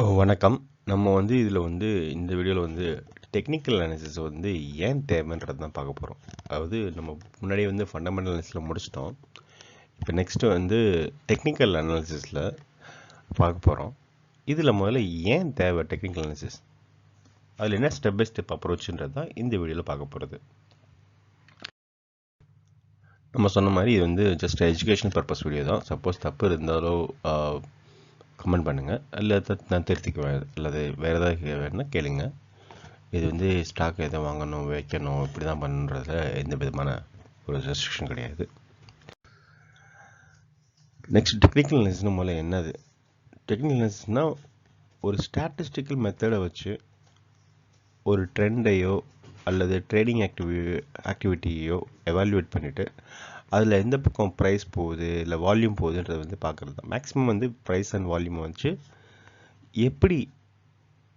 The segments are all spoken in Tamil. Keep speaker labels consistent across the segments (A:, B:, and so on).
A: ஓ வணக்கம். நம்ம வந்து இதில் வந்து இந்த வீடியோவில் வந்து டெக்னிக்கல் அனாலிசிஸ் வந்து ஏன் தேவைன்றது தான் பார்க்க போகிறோம் அதாவது நம்ம முன்னாடியே வந்து ஃபண்டமெண்டல் அனாலிசிஸில் முடிச்சிட்டோம். இப்போ நெக்ஸ்ட்டு வந்து டெக்னிக்கல் அனாலிசிஸில் பார்க்க போகிறோம் இதில் முதல்ல ஏன் தேவை டெக்னிக்கல் அனாலிசிஸ் அதில் என்ன ஸ்டெப் பை ஸ்டெப் அப்ரோச்சுன்றது தான் இந்த வீடியோவில் பார்க்க போகிறது நம்ம சொன்ன மாதிரி இது வந்து ஜஸ்ட் எஜுகேஷன் பர்பஸ் வீடியோ தான். சப்போஸ் தப்பு இருந்தாலோ கமெண்ட் பண்ணுங்கள் அல்லது நான் திருத்திக்குவேன். அல்லது வேறு ஏதாவது வேணுன்னா கேளுங்க. இது வந்து ஸ்டாக் எதை வாங்கணும் வைக்கணும் இப்படி தான் பண்ணுறதுல எந்த விதமான ஒரு ரெஸ்ட்ரிக்ஷன் கிடையாது. நெக்ஸ்ட் டெக்னிக்கல் அனாலிசிஸ்னு முதல்ல என்னது? டெக்னிக்கல் அனாலிசிஸ்னால் ஒரு ஸ்டாட்டிஸ்டிக்கல் மெத்தடை வச்சு ஒரு ட்ரெண்டையோ அல்லது ட்ரேடிங் ஆக்டிவி ஆக்டிவிட்டியோ எவால்யூட் பண்ணிவிட்டு அதில் எந்த பக்கம் ப்ரைஸ் போகுது இல்லை வால்யூம் போகுதுன்றதை வந்து பார்க்குறது தான் மேக்ஸிமம் வந்து ப்ரைஸ் அண்ட் வால்யூம் வச்சு எப்படி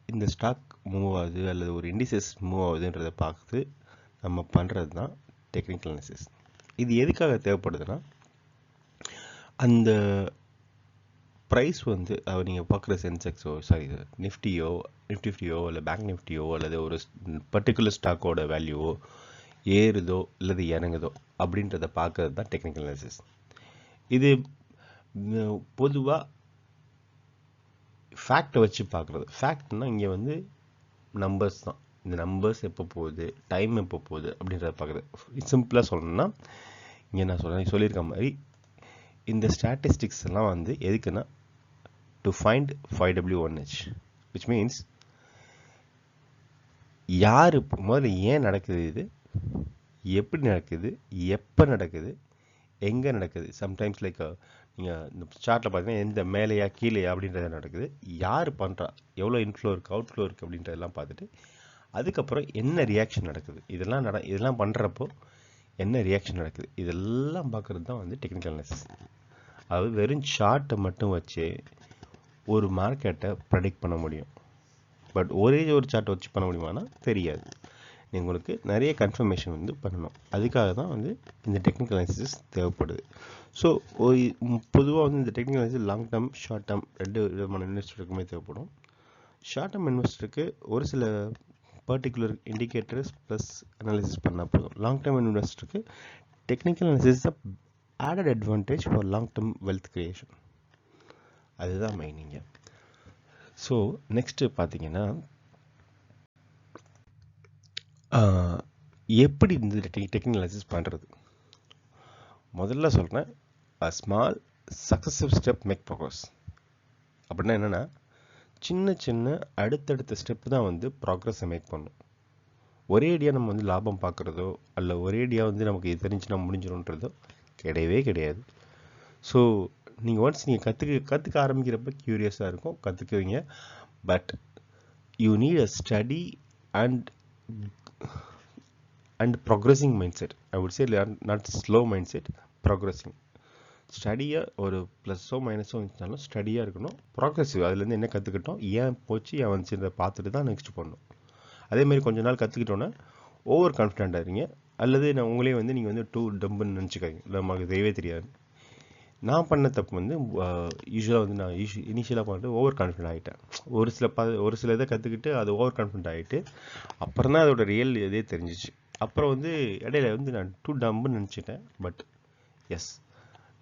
A: இந்த ஸ்டாக் மூவ் ஆகுது அல்லது ஒரு இண்டிசஸ் மூவ் ஆகுதுன்றதை பார்த்து நம்ம பண்ணுறது தான் டெக்னிக்கல் அனாலிசிஸ் இது எதுக்காக தேவைப்படுதுன்னா அந்த ப்ரைஸ் வந்து நீங்கள் பார்க்குற சென்செக்ஸோ சாரி நிஃப்டியோ நிஃப்டி ஃபிஃப்டியோ இல்லை பேங்க் நிஃப்டியோ அல்லது ஒரு பர்டிகுலர் ஸ்டாக்கோட வேல்யூவோ ஏறுதோ அல்லது இறங்குதோ அப்படின்றத பார்க்கறது தான் டெக்னிக்கல் அனாலிசிஸ் இது பொதுவாக ஃபேக்டை வச்சு பார்க்குறது. ஃபேக்ட்னா இங்கே வந்து நம்பர்ஸ் தான். இந்த நம்பர்ஸ் எப்போ போகுது டைம் எப்போ போகுது அப்படின்றத பார்க்குறது. சிம்பிளாக சொல்லணும்னா இங்கே நான் சொல்கிறேன் சொல்லியிருக்க மாதிரி இந்த ஸ்டாட்டிஸ்டிக்ஸ் எல்லாம் வந்து எதுக்குன்னா to find five W one H which means யார் முதல்ல ஏன் நடக்குது இது? எப்படி நடக்குது? எப்போ நடக்குது? எங்கே நடக்குது? சம்டைம்ஸ் லைக் நீங்கள் இந்த சார்ட்டில் பார்த்தீங்கன்னா எந்த மேலேயா கீழேயா அப்படின்றது நடக்குது. யார் பண்ணுறா எவ்வளோ இன்ஃப்ளோ இருக்குது அவுட்ஃப்ளோ இருக்குது அப்படின்றதெல்லாம் பார்த்துட்டு அதுக்கப்புறம் என்ன ரியாக்ஷன் நடக்குது? இதெல்லாம் நட இதெல்லாம் பண்ணுறப்போ என்ன ரியாக்ஷன் நடக்குது? இதெல்லாம் பார்க்குறது தான் வந்து டெக்னிக்கல் அனாலிசிஸ் அது வெறும் சார்ட்டை மட்டும் வச்சு ஒரு மார்க்கெட்டை ப்ரெடிக்ட் பண்ண முடியும். பட் ஒரே ஒரு சார்ட்டை வச்சு பண்ண முடியுமானா தெரியாது. உங்களுக்கு நிறைய கன்ஃபர்மேஷன் வந்து பண்ணணும். அதுக்காக தான் வந்து இந்த டெக்னிக்கல் அனாலிசிஸ் தேவைப்படுது. ஸோ ஒரு பொதுவாக வந்து இந்த technical analysis long term short term ரெண்டு விதமான இன்வெஸ்டருக்குமே தேவைப்படும். ஷார்ட் டேர்ம் இன்வெஸ்டருக்கு ஒரு சில பர்டிகுலர் இண்டிகேட்டர்ஸ் ப்ளஸ் அனாலிசிஸ் பண்ணால் போதும். Long term இன்வெஸ்டருக்கு technical analysis added advantage for long term wealth creation அதுதான் மைனிங்க ஸோ நெக்ஸ்ட்டு பார்த்தீங்கன்னா எப்படி இந்த டெக்னிக்கல் அனாலிசிஸ் பண்ணுறது முதல்ல சொல்கிறேன் a small successive step make progress அப்படின்னா என்னென்னா சின்ன சின்ன அடுத்தடுத்த ஸ்டெப்பு தான் வந்து ப்ராக்ரஸை மேக் பண்ணும். ஒரே அடியாக நம்ம வந்து லாபம் பார்க்குறதோ அல்ல ஒரே அடியாக வந்து நமக்கு இது தெரிஞ்சுனா முடிஞ்சிடும்ன்றதோ கிடையவே கிடையாது. ஸோ நீங்கள் ஒன்ஸ் நீங்கள் கற்றுக்க கற்றுக்க ஆரம்பிக்கிறப்ப க்யூரியஸாக இருக்கும் கற்றுக்குவீங்க but you need a steady and and progressing mindset I would say not slow mindset progressing ஸ்டடியாக ஒரு ப்ளஸ்ஸோ மைனஸோ இருந்துச்சுனாலும் ஸ்டடியாக இருக்கணும். ப்ராக்ரெசிவ் அதுலேருந்து என்ன கற்றுக்கிட்டோம் ஏன் போச்சு ஏன் வந்துச்சுன்றதை பார்த்துட்டு தான் நெக்ஸ்ட் பண்ணணும் அதேமாதிரி கொஞ்ச நாள் கற்றுக்கிட்டோன்னே ஓவர் கான்ஃபிடென்ட் ஆகிறீங்க அல்லது நான் உங்களே வந்து நீங்கள் வந்து டூ டம்புன்னு நினச்சிக்காங்க நமக்கு தெரியவே தெரியாது. நான் பண்ண தப்பு வந்து யூஸ்வலாக வந்து நான் யூஸ் இனிஷியலாக பண்ணிட்டு ஓவர் கான்ஃபிடென்ட் ஆகிட்டேன் ஒரு சில ப ஒரு சில இதை கற்றுக்கிட்டு அது ஓவர் கான்ஃபிடென்ட் ஆகிட்டு அப்புறம் தான் அதோட ரியல் இதே தெரிஞ்சிச்சு. அப்புறம் வந்து இடையில வந்து நான் டூ டம்புன்னு நினச்சிட்டேன் பட் எஸ்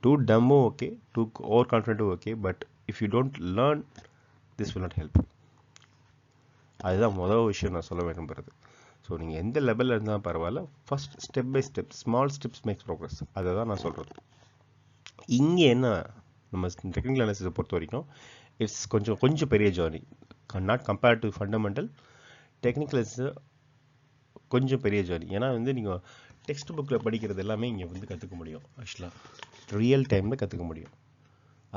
A: டூ டம்மும் okay too over கான்ஃபிடென்ட்டும் okay but if you don't learn this will not help அதுதான் முதல் விஷயம் நான் சொல்ல விரும்புகிறது ஸோ நீங்கள் எந்த லெவலில் இருந்தால் பரவாயில்ல. First step by step small steps makes progress அதை தான் நான் சொல்கிறது இங்கே என்ன நம்ம டெக்னிக்கல் அனாலிசிஸை பொறுத்த வரைக்கும் இட்ஸ் கொஞ்சம் கொஞ்சம் பெரிய journey not compared to fundamental technical கொஞ்சம் பெரிய ஜேர்னி ஏன்னா வந்து நீங்கள் டெக்ஸ்ட் புக்கில் படிக்கிறது எல்லாமே இங்கே வந்து கற்றுக்க முடியும் ஆக்சுவலாக ரியல் டைமில் கற்றுக்க முடியும்.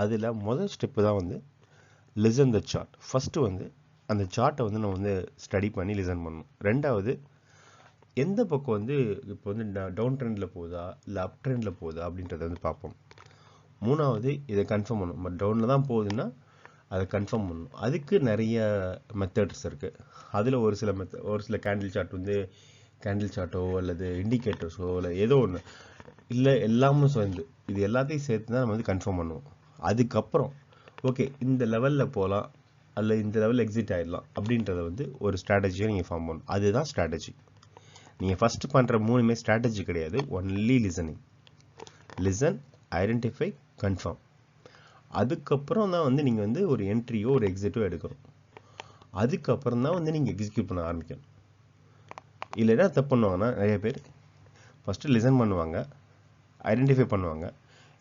A: அதில் முதல் ஸ்டெப்பு தான் வந்து லிசன் த சார்ட் ஃபஸ்ட்டு வந்து அந்த சார்ட்டை வந்து நம்ம வந்து ஸ்டடி பண்ணி லிசன் பண்ணணும். ரெண்டாவது எந்த பக்கம் வந்து இப்போ வந்து டவுன் ட்ரெண்டில் போகுதா இல்லை அப் ட்ரெண்டில் போகுதா அப்படின்றத வந்து பார்ப்போம். மூணாவது இதை கன்ஃபார்ம் பண்ணணும். பட் டவுனில் தான் போகுதுன்னா அதை கன்ஃபார்ம் பண்ணணும். அதுக்கு நிறைய மெத்தட்ஸ் இருக்குது அதில் ஒரு சில மெத்த ஒரு சில கேண்டில் சார்ட் வந்து கேண்டில் சார்ட்டோ அல்லது இண்டிகேட்டர்ஸோ இல்லை ஏதோ ஒன்று இல்லை எல்லாமும் சேர்ந்து. இது எல்லாத்தையும் சேர்த்து தான் நம்ம வந்து கன்ஃபார்ம் பண்ணுவோம். அதுக்கப்புறம் ஓகே இந்த லெவலில் போகலாம் அல்ல இந்த லெவல் எக்ஸிட் ஆகிடலாம் அப்படின்றத வந்து ஒரு ஸ்ட்ராட்டஜியை நீங்கள் ஃபார்ம் பண்ணணும். அதுதான் ஸ்ட்ராட்டஜி நீங்கள் ஃபஸ்ட்டு பண்ணுற மூணுமே ஸ்ட்ராட்டஜி கிடையாது. Only listening listen identify confirm அதுக்கப்புறம் தான் வந்து நீங்கள் வந்து ஒரு என்ட்ரியோ ஒரு எக்ஸிட்டோ எடுக்கணும். அதுக்கப்புறம் தான் வந்து நீங்கள் எக்ஸிக்யூட் பண்ண ஆரம்பிக்கணும். இல்லைன்னா என்ன தப்பு பண்ணுவாங்கன்னா நிறைய பேர் ஃபஸ்ட்டு லிசன் பண்ணுவாங்க ஐடென்டிஃபை பண்ணுவாங்க.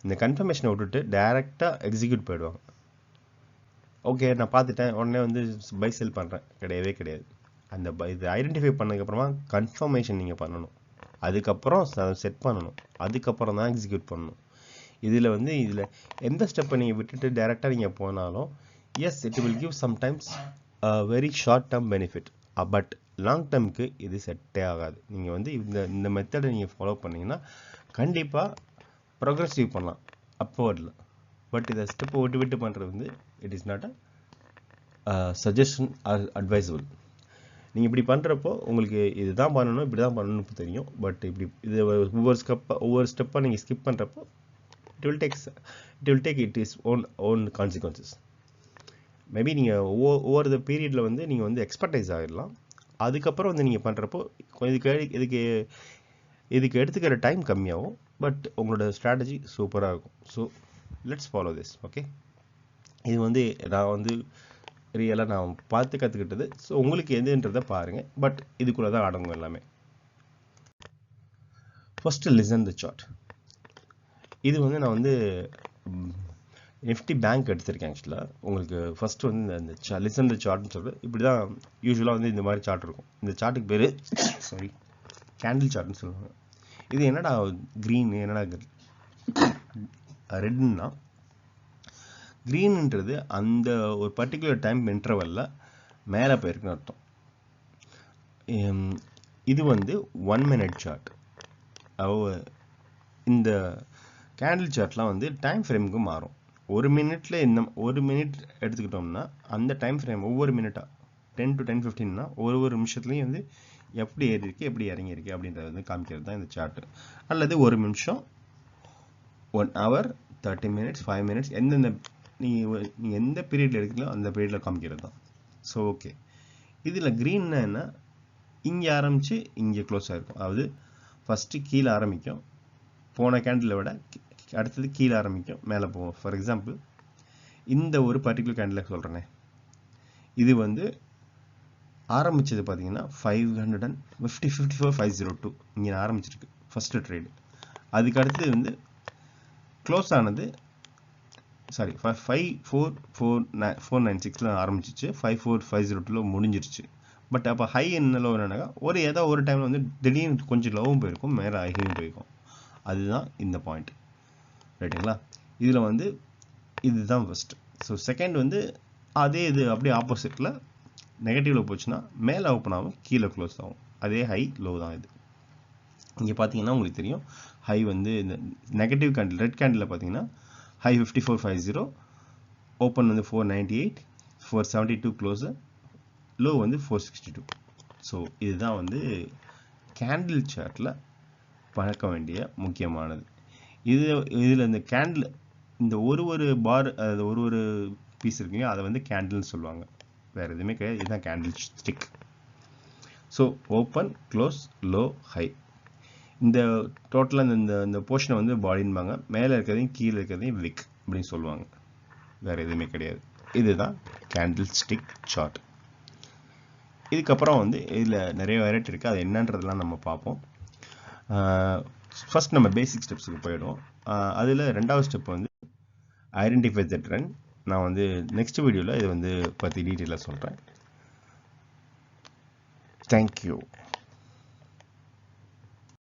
A: இந்த கன்ஃபர்மேஷனை விட்டுட்டு டைரெக்டாக எக்ஸிக்யூட் போயிடுவாங்க. ஓகே நான் பார்த்துட்டேன். உடனே வந்து பை செல் பண்ணுறேன் கிடையவே கிடையாது. அந்த பை இது ஐடென்டிஃபை பண்ணதுக்கப்புறமா கன்ஃபர்மேஷன் நீங்கள் பண்ணணும். அதுக்கப்புறம் செட் பண்ணணும். அதுக்கப்புறம் தான் எக்ஸிக்யூட் பண்ணணும். இதில் வந்து இதில் எந்த ஸ்டெப்பை நீங்கள் விட்டுட்டு டைரெக்டாக நீங்கள் போனாலும் yes it will give sometimes very short term benefit but long டேர்முக்கு இது செட்டே ஆகாது. நீங்கள் வந்து இந்த இந்த மெத்தடை நீங்கள் ஃபாலோ பண்ணிங்கன்னா கண்டிப்பாக ப்ரொக்ரெசிவ் பண்ணலாம். அப்போவர்டில் பட் இதை ஸ்டெப்பை விட்டு விட்டு பண்ணுறது வந்து it is not a suggestion or advisable நீங்கள் இப்படி பண்ணுறப்போ உங்களுக்கு இதுதான் பண்ணணும் இப்படி தான் பண்ணணும்னு தெரியும். பட் இப்படி இது ஒவ்வொரு ஸ்டெப்பாக ஒவ்வொரு ஸ்டெப்பாக நீங்கள் ஸ்கிப் பண்ணுறப்போ it will takes it will take it is own own consequences maybe நீங்கள் ஒவ்வொரு ஒவ்வொரு பீரியடில் வந்து நீங்கள் வந்து எக்ஸ்பர்டைஸ் ஆகிடலாம் அதுக்கப்புறம் வந்து நீங்கள் பண்ணுறப்போ இதுக்கு இதுக்கு இதுக்கு எடுத்துக்கிற டைம் கம்மியாகும். பட் உங்களோட ஸ்ட்ராட்டஜி சூப்பராக இருக்கும். So let's follow this okay இது வந்து நான் வந்து ரியலாக நான் பார்த்து கற்றுக்கிட்டது ஸோ உங்களுக்கு எதுன்றதை பாருங்கள் பட் இதுக்குள்ளே தான் அடங்கும் எல்லாமே. ஃபஸ்ட்டு லிசன் த சார்ட் இது வந்து நான் வந்து நிஃப்டி பேங்க் எடுத்திருக்கேன் ஆக்சுவலாக உங்களுக்கு ஃபஸ்ட்டு வந்து இந்த இந்த லிசன் சார்ட்னு சொல்கிறது இப்படி தான் யூஸ்வலாக வந்து இந்த மாதிரி சார்ட் இருக்கும். இந்த சார்ட்டுக்கு பேர் சாரி கேண்டில் சார்ட்னு சொல்லுவாங்க. இது என்னடா க்ரீன் என்னடா ரெட்னா க்ரீன்ன்றது அந்த ஒரு பர்டிகுலர் டைம் இன்டர்வலில் மேலே போயிருக்குன்னு அர்த்தம். இது வந்து ஒன் மினிட் சார்ட் இந்த கேண்டில் சார்ட்லாம் வந்து டைம் ஃப்ரேமுக்கு மாறும். ஒரு மினிட்ல இந்த ஒரு மினிட் எடுத்துக்கிட்டோம்னா அந்த டைம் ஃப்ரேம் ஒவ்வொரு மினிட்டாக டென் டு டென் ஃபிஃப்டின்னா ஒரு ஒரு நிமிஷத்துலையும் வந்து எப்படி ஏறி இருக்கு எப்படி இறங்கியிருக்கு அப்படின்றத வந்து காமிக்கிறது தான் இந்த சார்ட்டு அல்லது ஒரு நிமிஷம் one hour thirty minutes five minutes எந்தெந்த நீங்கள் நீங்கள் எந்த பீரியடில் எடுக்கிறீங்களோ அந்த பீரியடில் காமிக்கிறது தான். ஸோ ஓகே இதில் க்ரீன்னா என்ன? இங்கே ஆரம்பித்து இங்கே க்ளோஸ் ஆகிருக்கும் அதாவது ஃபஸ்ட்டு கீழே ஆரம்பிக்கும். போன கேண்டிலை விட அடுத்தது கீழே ஆரம்பிக்கும். மேலே போவோம். ஃபார் எக்ஸாம்பிள் இந்த ஒரு பர்டிகுலர் கேண்டில் சொல்கிறேனே இது வந்து ஆரம்பித்தது பார்த்தீங்கன்னா five hundred and fifty fifty four five zero two இங்கே ஆரம்பிச்சிருக்கு. ஃபஸ்ட்டு ட்ரேடு அதுக்கு அடுத்தது வந்து க்ளோஸ் ஆனது sorry five four four nine four nine சிக்ஸில் ஆரம்பிச்சிச்சு. ஃபைவ் ஃபோர் ஃபைவ் ஜீரோ டூவில் முடிஞ்சிருச்சு. பட் அப்போ ஹை என்ன லோ என்னன்னாக்கா ஒரு ஏதோ ஒரு டைமில் வந்து திடீர்னு கொஞ்சம் லோவும் போயிருக்கும் மேலே ஹையும் போயிருக்கும். அதுதான் இந்த பாயிண்ட் ரைட்டுங்களா? இதில் வந்து இதுதான் ஃபஸ்ட்டு ஸோ செகண்ட் வந்து அதே இது அப்படியே ஆப்போசிட்டில் நெகட்டிவில் போச்சுன்னா மேலே ஓப்பன் ஆகும் கீழே க்ளோஸ் ஆகும். அதே ஹை லோ தான் இது. இங்கே பார்த்தீங்கன்னா உங்களுக்கு தெரியும் ஹை வந்து இந்த நெகட்டிவ் கேண்டில் ரெட் கேண்டில் பார்த்தீங்கன்னா high fifty four five zero open வந்து four ninety eight four seventy two close low வந்து ஃபோர் சிக்ஸ்டி டூ ஸோ இதுதான் வந்து கேண்டில் சார்ட்டில் பழக்க வேண்டிய முக்கியமானது. இது இதில் இந்த கேண்டில் இந்த ஒரு ஒரு பார் அது ஒரு ஒரு பீஸ் இருக்குங்க அதை வந்து கேண்டில்னு சொல்லுவாங்க. வேறு எதுவுமே கிடையாது. இதுதான் candlestick so open close low high இந்த டோட்டலாக இந்த இந்த போர்ஷனை வந்து பாடின்பாங்க மேலே இருக்கிறதையும் கீழே இருக்கிறதையும் விக் அப்படின்னு சொல்லுவாங்க. வேறு எதுவுமே கிடையாது. இதுதான் கேண்டில் ஸ்டிக் சார்ட் இதுக்கப்புறம் வந்து இதில் நிறைய வெரைட்டி இருக்குது அது என்னன்றதெல்லாம் நம்ம பார்ப்போம். ஃபஸ்ட் நம்ம பேசிக் ஸ்டெப்ஸுக்கு போயிடுவோம். அதில் ரெண்டாவது ஸ்டெப் வந்து ஐடென்டிஃபை த ட்ரெண்ட் நான் வந்து நெக்ஸ்ட் வீடியோவில் இதை வந்து பற்றி டீட்டெயிலாக சொல்கிறேன் தேங்க்யூ